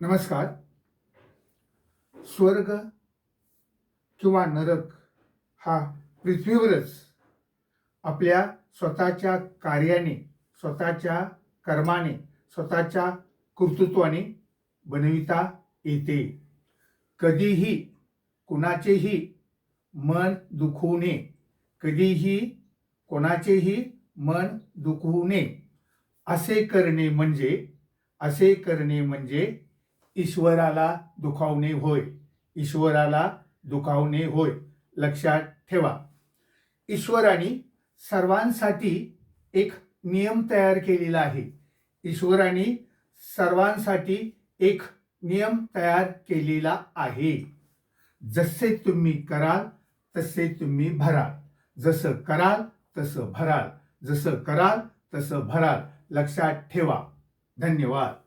नमस्कार. स्वर्ग किंवा नरक हा पृथ्वीवरच आपल्या स्वतःच्या कार्याने स्वतःच्या कर्माने स्वतःच्या कर्तृत्वाने बनविता येते. कधीही कुणाचेही मन दुखवू नये. कधीही कोणाचेही मन दुखवू नये. असे करणे म्हणजे असे करणे म्हणजे ईश्वराला दुखावणे होय. ईश्वराला दुखावणे होय. लक्षात ठेवा. ईश्वराने सर्वांसाठी एक नियम तयार केलेला आहे. ईश्वराने सर्वांसाठी एक नियम तयार केलेला आहे. जसे तुम्ही कराल तसे तुम्ही भराल. जसं कराल तसं भराल. जसं कराल तसं भराल. लक्षात ठेवा. धन्यवाद.